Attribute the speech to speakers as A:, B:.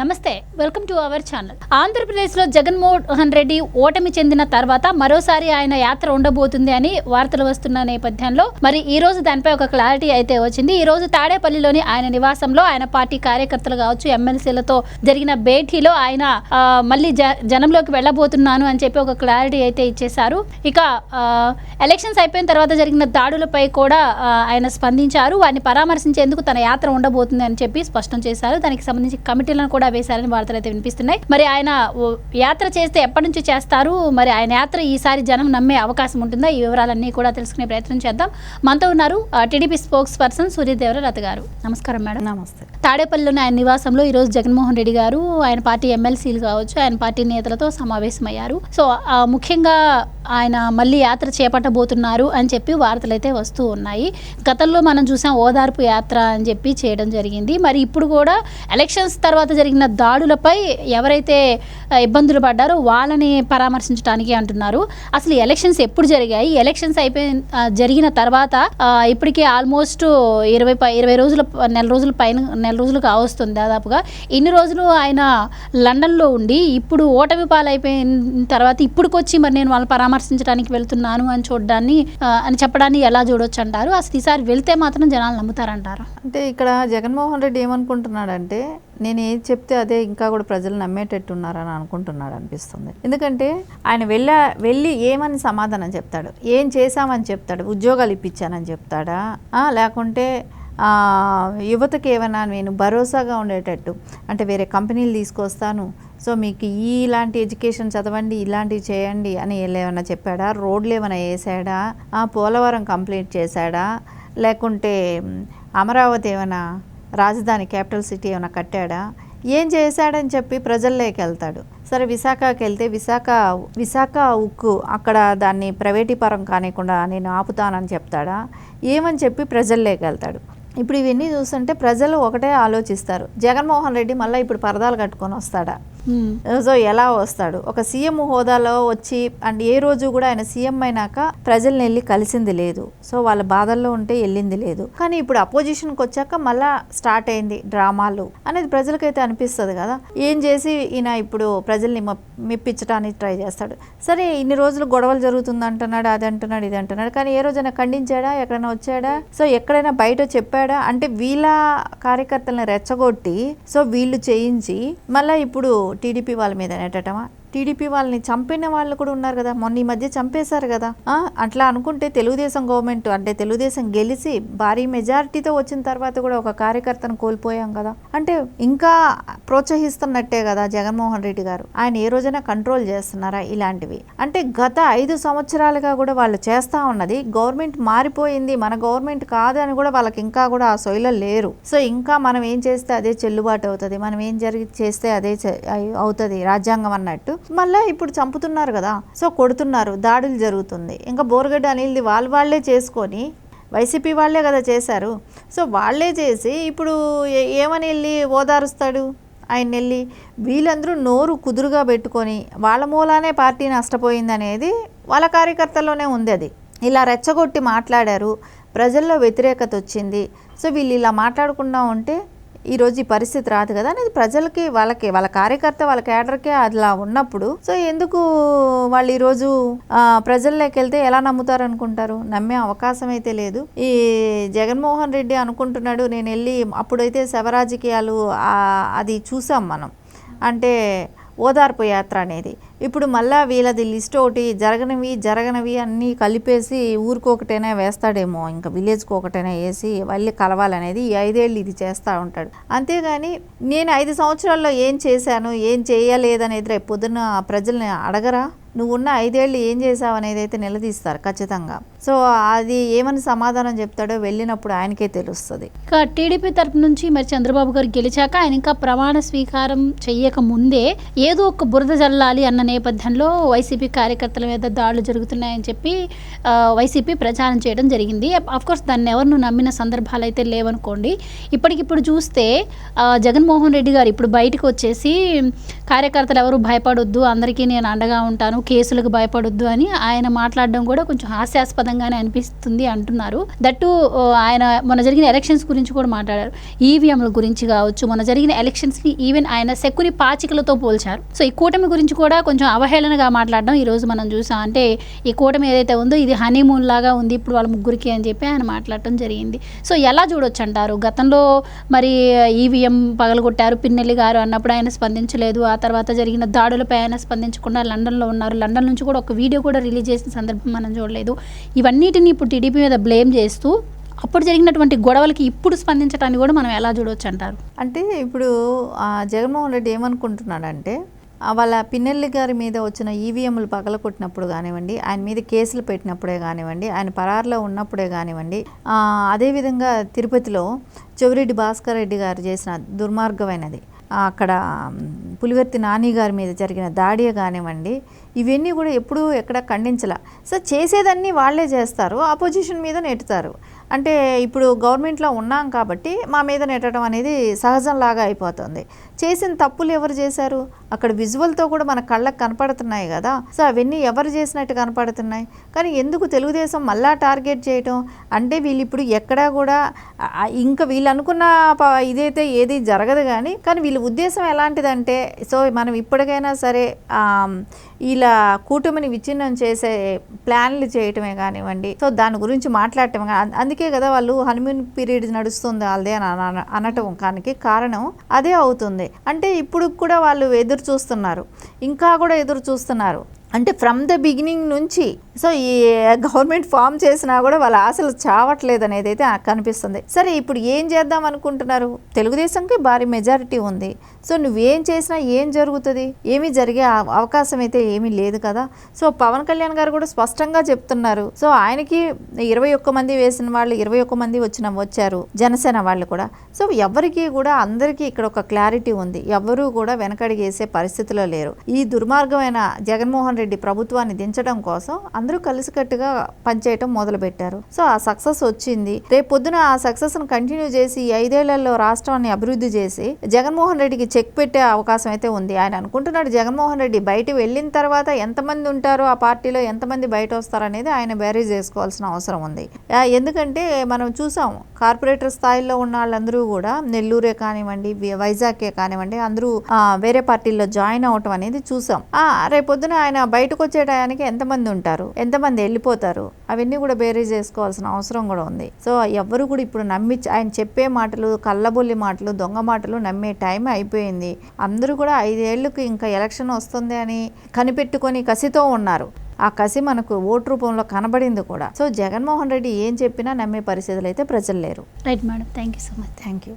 A: నమస్తే welcome to our channel. ఆంధ్రప్రదేశ్లో జగన్మోహన్ రెడ్డి ఓటమి చెందిన తర్వాత మరోసారి ఆయన యాత్ర ఉండబోతుంది అని వార్తలు వస్తున్న నేపథ్యంలో మరి ఈ రోజు దానిపై ఒక క్లారిటీ అయితే వచ్చింది. ఈ రోజు తాడేపల్లిలోని ఆయన నివాసంలో ఆయన పార్టీ కార్యకర్తలు కావచ్చు ఎమ్మెల్సీలతో జరిగిన భేటీలో ఆయన మళ్ళీ జ జనంలోకి వెళ్ళబోతున్నాను అని చెప్పి ఒక క్లారిటీ అయితే ఇచ్చేశారు. ఇక ఎలక్షన్స్ అయిపోయిన తర్వాత జరిగిన దాడులపై కూడా ఆయన స్పందించారు. వారిని పరామర్శించేందుకు తన యాత్ర ఉండబోతుంది అని చెప్పి స్పష్టం చేశారు. దానికి సంబంధించి కమిటీలను కూడా వేశారని వార్తలు అయితే వినిపిస్తున్నాయి. మరి ఆయన యాత్ర చేస్తే ఎప్పటి నుంచి చేస్తారు? మరి ఆయన యాత్ర ఈసారి జనం నమ్మే అవకాశం ఉంటుందా? ఈ వివరాలన్నీ కూడా తెలుసుకునే ప్రయత్నం చేద్దాం. మనతో ఉన్నారు టీడీపీ స్పోక్స్ పర్సన్ సూర్యదేవరరథ గారు. నమస్కారం మేడం.
B: నమస్తే.
A: తాడేపల్లిలోని ఆయన నివాసంలో ఈరోజు జగన్మోహన్ రెడ్డి గారు ఆయన పార్టీ ఎమ్మెల్సీలు కావచ్చు ఆయన పార్టీ నేతలతో సమావేశమయ్యారు. సో ముఖ్యంగా ఆయన మళ్ళీ యాత్ర చేపట్టబోతున్నారు అని చెప్పి వార్తలు అయితే వస్తూ ఉన్నాయి. గతంలో మనం చూసాం ఓదార్పు యాత్ర అని చెప్పి చేయడం జరిగింది. మరి ఇప్పుడు కూడా ఎలక్షన్స్ తర్వాత జరిగిన దాడులపై ఎవరైతే ఇబ్బందులు పడ్డారో. వాళ్ళని పరామర్శించడానికి అంటున్నారు. అసలు ఎలక్షన్స్ ఎప్పుడు జరిగాయి? ఎలక్షన్స్ అయిపోయిన జరిగిన తర్వాత ఇప్పటికే ఆల్మోస్ట్ ఇరవై ఇరవై రోజుల నెల రోజుల పైన నెల రోజులు కావస్తుంది దాదాపుగా. ఇన్ని రోజులు ఆయన లండన్లో ఉండి ఇప్పుడు ఓటమి పాలైపోయిన తర్వాత ఇప్పుడుకొచ్చి మరి నేను వాళ్ళని పరామర్శించడానికి వెళ్తున్నాను అని చూడడాన్ని అని చెప్పడాన్ని ఎలా చూడొచ్చు అంటారు అసలు ఈసారి వెళ్తే మాత్రం జనాలు నమ్ముతారంటారు?
B: అంటే ఇక్కడ జగన్మోహన్ రెడ్డి ఏమనుకుంటున్నాడంటే నేను ఏది చెప్తే అదే ఇంకా కూడా ప్రజలు నమ్మేటట్టు ఉన్నారని అనుకుంటున్నాడు అనిపిస్తుంది. ఎందుకంటే ఆయన వెళ్ళ వెళ్ళి ఏమని సమాధానం చెప్తాడు? ఏం చేశామని చెప్తాడు? ఉద్యోగాలు ఇప్పించానని చెప్తాడా? లేకుంటే యువతకి ఏమైనా నేను భరోసాగా ఉండేటట్టు అంటే వేరే కంపెనీలు తీసుకొస్తాను సో మీకు ఈ ఇలాంటి ఎడ్యుకేషన్ చదవండి ఇలాంటివి చేయండి అని ఏమైనా చెప్పాడా? రోడ్లు ఏమైనా వేసాడా పోలవరం కంప్లీట్ చేశాడా? లేకుంటే అమరావతి ఏమైనా రాజధాని క్యాపిటల్ సిటీ ఏమైనా కట్టాడా? ఏం చేశాడని చెప్పి ప్రజల్లోకి వెళ్తాడు. సరే విశాఖకి వెళ్తే విశాఖ విశాఖ ఉక్కు అక్కడ దాన్ని ప్రైవేటీపరం కానికుండా నేను ఆపుతానని చెప్తాడా? ఏమని చెప్పి ప్రజల్లోకి వెళ్తాడు. ఇప్పుడు ఇవన్నీ చూస్తుంటే ప్రజలు ఒకటే ఆలోచిస్తారు. జగన్మోహన్ రెడ్డి మళ్ళీ ఇప్పుడు పరదాలు కట్టుకొని వస్తాడా?
A: Hmm.
B: సో ఎలా వస్తాడు? ఒక సీఎం హోదాలో వచ్చి అండ్ ఏ రోజు కూడా ఆయన సీఎం అయినాక ప్రజల్ని వెళ్ళి కలిసింది లేదు. సో వాళ్ళ బాధల్లో ఉంటే వెళ్ళింది లేదు. కానీ ఇప్పుడు అపోజిషన్కి వచ్చాక మళ్ళా స్టార్ట్ అయింది డ్రామాలు. అనేది ప్రజలకైతే అనిపిస్తుంది కదా? ఏం చేసి ఈయన ఇప్పుడు ప్రజల్ని మెప్పించడానికి ట్రై చేస్తాడు? సరే ఇన్ని రోజులు గొడవలు జరుగుతుంది అంటున్నాడు అది అంటున్నాడు ఇది అంటున్నాడు కానీ ఏ రోజైనా ఖండించాడా? ఎక్కడైనా వచ్చాడా? సో ఎక్కడైనా బయట చెప్పాడా? అంటే వీళ్ళ కార్యకర్తలను రెచ్చగొట్టి సో వీళ్ళు చేయించి మళ్ళీ ఇప్పుడు టీడీపీ వాళ్ళ మీద నెట్టడమా టీడీపీ వాళ్ళని చంపిన వాళ్ళు కూడా ఉన్నారు కదా. మొన్న ఈ మధ్య చంపేశారు కదా. అట్లా అనుకుంటే తెలుగుదేశం గవర్నమెంట్ అంటే తెలుగుదేశం గెలిచి భారీ మెజారిటీతో వచ్చిన తర్వాత కూడా ఒక కార్యకర్తను కోల్పోయాం కదా. అంటే ఇంకా ప్రోత్సహిస్తున్నట్టే కదా జగన్మోహన్ రెడ్డి గారు. ఆయన ఏ రోజైనా కంట్రోల్ చేస్తున్నారా ఇలాంటివి? అంటే గత ఐదు సంవత్సరాలుగా కూడా వాళ్ళు చేస్తా ఉన్నది గవర్నమెంట్ మారిపోయింది మన గవర్నమెంట్ కాదు అని కూడా వాళ్ళకి ఇంకా కూడా ఆ సొయిలో లేరు. సో ఇంకా మనం ఏం చేస్తే అదే చెల్లుబాటు అవుతుంది మనం ఏం జరిగి చేస్తే అదే అవుతుంది రాజ్యాంగం అన్నట్టు. మళ్ళీ ఇప్పుడు చంపుతున్నారు కదా. సో కొడుతున్నారు. దాడులు జరుగుతుంది. ఇంకా బోరగడ్డ అనిల్ది వాళ్ళు వాళ్ళే చేసుకొని వైసీపీ వాళ్ళే కదా చేశారు. సో వాళ్ళే చేసి ఇప్పుడు ఏమని వెళ్ళి ఓదారుస్తాడు? ఆయన వెళ్ళి వీళ్ళందరూ నోరు కుదురుగా పెట్టుకొని వాళ్ళ మూలానే పార్టీ నష్టపోయింది అనేది వాళ్ళ కార్యకర్తల్లోనే ఉంది అది. ఇలా రెచ్చగొట్టి మాట్లాడారు. ప్రజల్లో వ్యతిరేకత వచ్చింది. సో వీళ్ళు ఇలా మాట్లాడకుండా ఉంటే ఈరోజు ఈ పరిస్థితి రాదు కదా అనేది ప్రజలకి వాళ్ళకి వాళ్ళ కార్యకర్త వాళ్ళ కేడర్కే అలా ఉన్నప్పుడు. సో ఎందుకు వాళ్ళు ఈరోజు ప్రజల్లోకి వెళ్తే ఎలా నమ్ముతారు అనుకుంటారు నమ్మే అవకాశం అయితే లేదు. ఈ జగన్మోహన్ రెడ్డి అనుకుంటున్నాడు నేను వెళ్ళి అప్పుడైతే శవరాజకీయాలు అది చూసాం మనం. అంటే ఓదార్పు యాత్ర అనేది. ఇప్పుడు మళ్ళా వీళ్ళది లిస్ట్ ఒకటి జరగనివి జరగనివి అన్నీ కలిపేసి ఊరికొకటైనా వేస్తాడేమో ఇంకా విలేజ్కి ఒకటైనా వేసి మళ్ళీ కలవాలనేది ఈ ఐదేళ్ళు ఇది చేస్తూ ఉంటాడు. అంతేగాని నేను ఐదు సంవత్సరాల్లో ఏం చేశాను ఏం చేయలేదనేది రేపు పొద్దున్న ప్రజల్ని అడగరా? నువ్వు ఉన్న ఐదేళ్ళు ఏం చేసావు అనేది అయితే నిలదీస్తారు ఖచ్చితంగా. సో అది ఏమని సమాధానం చెప్తాడో వెళ్ళినప్పుడు ఆయనకే తెలుస్తుంది.
A: ఇక టీడీపీ తరపు నుంచి మరి చంద్రబాబు గారు గెలిచాక ఆయన ఇంకా ప్రమాణ స్వీకారం చెయ్యక ముందే ఏదో ఒక బురద జల్లాలి అన్న నేపథ్యంలో వైసీపీ కార్యకర్తల మీద దాడులు జరుగుతున్నాయని చెప్పి వైసీపీ ప్రచారం చేయడం జరిగింది. కోర్స్ దాన్ని ఎవరిను నమ్మిన సందర్భాలు అయితే లేవనుకోండి. ఇప్పటికిప్పుడు చూస్తే జగన్మోహన్ రెడ్డి గారు ఇప్పుడు బయటకు వచ్చేసి కార్యకర్తలు ఎవరు భయపడొద్దు అందరికీ నేను అండగా ఉంటాను కేసులకు భయపడొద్దు అని ఆయన మాట్లాడడం కూడా కొంచెం హాస్యాస్పదంగానే అనిపిస్తుంది అంటున్నారు. దట్టు ఆయన మొన్న జరిగిన ఎలక్షన్స్ గురించి కూడా మాట్లాడారు. ఈవీఎంల గురించి కావచ్చు మొన్న జరిగిన ఎలక్షన్స్ని ఈవెన్ ఆయన సెక్యూరి పాచికలతో పోల్చారు. సో ఈ కూటమి గురించి కూడా కొంచెం అవహేళనగా మాట్లాడడం ఈరోజు మనం చూసాం. అంటే ఈ కూటమి ఏదైతే ఉందో ఇది హనీమూన్ లాగా ఉంది. ఇప్పుడు వాళ్ళ ముగ్గురికి అని చెప్పి ఆయన మాట్లాడటం జరిగింది. సో ఎలా చూడొచ్చు అంటారు గతంలో మరి ఈవీఎం పగలగొట్టారు పిన్నెల్లి గారు అన్నప్పుడు ఆయన స్పందించలేదు. ఆ తర్వాత జరిగిన దాడులపై ఆయన స్పందించకుండా లండన్లో ఉన్నారు. లండన్ నుంచి కూడా ఒక వీడియో కూడా రిలీజ్ చేసిన సందర్భం మనం చూడలేదు. ఇవన్నిటిని ఇప్పుడు టీడీపీ మీద బ్లేమ్ చేస్తూ అప్పుడు జరిగినటువంటి గొడవలకి ఇప్పుడు స్పందించడానికి కూడా మనం ఎలా చూడవచ్చు అంటారు
B: అంటే ఇప్పుడు జగన్మోహన్ రెడ్డి ఏమనుకుంటున్నాడంటే వాళ్ళ పిన్నెల్లి గారి మీద వచ్చిన ఈవీఎంలు పగలకొట్టినప్పుడు కానివ్వండి ఆయన మీద కేసులు పెట్టినప్పుడే కానివ్వండి ఆయన పరారులో ఉన్నప్పుడే కానివ్వండి అదేవిధంగా తిరుపతిలో చెవిరెడ్డి భాస్కర్ రెడ్డి గారు చేసిన దుర్మార్గమైనది. అక్కడ పులివర్తి నాని గారి మీద జరిగిన దాడియే కానివ్వండి ఇవన్నీ కూడా ఎప్పుడూ ఎక్కడ ఖండించలా. సో చేసేదన్నీ వాళ్ళే చేస్తారు ఆపోజిషన్ మీద నెట్టుతారు. అంటే ఇప్పుడు గవర్నమెంట్లో ఉన్నాం కాబట్టి మా మీద నెట్టడం అనేది సహజంలాగా అయిపోతుంది. చేసిన తప్పులు ఎవరు చేశారు? అక్కడ విజువల్తో కూడా మన కళ్ళకు కనపడుతున్నాయి కదా. సో అవన్నీ ఎవరు చేసినట్టు కనపడుతున్నాయి? కానీ ఎందుకు తెలుగుదేశం మళ్ళా టార్గెట్ చేయటం? అంటే వీళ్ళు ఇప్పుడు ఎక్కడా కూడా ఇంకా వీళ్ళు అనుకున్న ఇదైతే ఏది జరగదు కానీ కానీ వీళ్ళ ఉద్దేశం ఎలాంటిదంటే సో మనం ఇప్పటికైనా సరే ఇలా కూటమిని విచ్ఛిన్నం చేసే ప్లాన్లు చేయటమే కానివ్వండి. సో దాని గురించి మాట్లాడటమే అందుకే అందుకే కదా వాళ్ళు హనుమూన్ పీరియడ్ నడుస్తుంది వాళ్ళదే అని అనటం కానికి కారణం అదే అవుతుంది. అంటే ఇప్పుడు కూడా వాళ్ళు ఎదురు చూస్తున్నారు. ఇంకా కూడా ఎదురు చూస్తున్నారు. అంటే ఫ్రమ్ ద బిగినింగ్ నుంచి సో ఈ గవర్నమెంట్ ఫామ్ చేసినా కూడా వాళ్ళ ఆశలు చావట్లేదు అనేది అయితే కనిపిస్తుంది సరే ఇప్పుడు ఏం చేద్దాం అనుకుంటున్నారు? తెలుగుదేశంకి భారీ మెజారిటీ ఉంది. సో నువ్వేం చేసినా ఏం జరుగుతుంది? ఏమీ జరిగే అవకాశం అయితే ఏమీ లేదు కదా? సో పవన్ కళ్యాణ్ గారు కూడా స్పష్టంగా చెప్తున్నారు. సో ఆయనకి ఇరవై ఒక్క మంది వేసిన వాళ్ళు ఇరవై ఒక్క మంది వచ్చిన వచ్చారు జనసేన వాళ్ళు కూడా. సో ఎవరికి కూడా అందరికీ ఇక్కడ ఒక క్లారిటీ ఉంది. ఎవరూ కూడా వెనకడిగేసే పరిస్థితిలో లేరు. ఈ దుర్మార్గమైన జగన్మోహన్ రెడ్డి రెడ్డి ప్రభుత్వాన్ని దించడం కోసం అందరూ కలిసికట్టుగా పనిచేయటం మొదలు పెట్టారు సో ఆ సక్సెస్ వచ్చింది. రేపు పొద్దున ఆ సక్సెస్ను కంటిన్యూ చేసి ఈ ఐదేళ్ళలో రాష్ట్రాన్ని అభివృద్ధి చేసి జగన్మోహన్ రెడ్డికి చెక్ పెట్టే అవకాశం అయితే ఉంది. ఆయన అనుకుంటున్నాడు జగన్మోహన్ రెడ్డి బయట వెళ్ళిన తర్వాత ఎంతమంది ఉంటారో ఆ పార్టీలో ఎంతమంది బయట వస్తారు అనేది ఆయన బ్యారేజ్ చేసుకోవాల్సిన అవసరం ఉంది. ఎందుకంటే మనం చూసాం కార్పొరేటర్ స్థాయిలో ఉన్న వాళ్ళందరూ కూడా నెల్లూరే కానివ్వండి వైజాగ్కే కానివ్వండి అందరూ వేరే పార్టీల్లో జాయిన్ అవటం అనేది చూసాం. ఆ, రేపొద్దున ఆయన బయటకు వచ్చే టయానికి ఎంతమంది ఉంటారు? ఎంతమంది వెళ్ళిపోతారు? అవన్నీ కూడా బేరీజ్ చేసుకోవాల్సిన అవసరం కూడా ఉంది. సో ఎవ్వరు కూడా ఇప్పుడు నమ్మి ఆయన చెప్పే మాటలు కళ్ళబొల్లి మాటలు దొంగ మాటలు నమ్మే టైం అయిపోయింది. అందరూ కూడా ఐదేళ్ళకు ఇంకా ఎలక్షన్ వస్తుంది అని కనిపెట్టుకొని కసితో ఉన్నారు. ఆ కసి మనకు ఓటు రూపంలో కనబడింది కూడా. సో జగన్మోహన్ రెడ్డి ఏం చెప్పినా నమ్మే పరిస్థితులు అయితే ప్రజలు లేరు.
A: Right madam thank you so much
B: thank you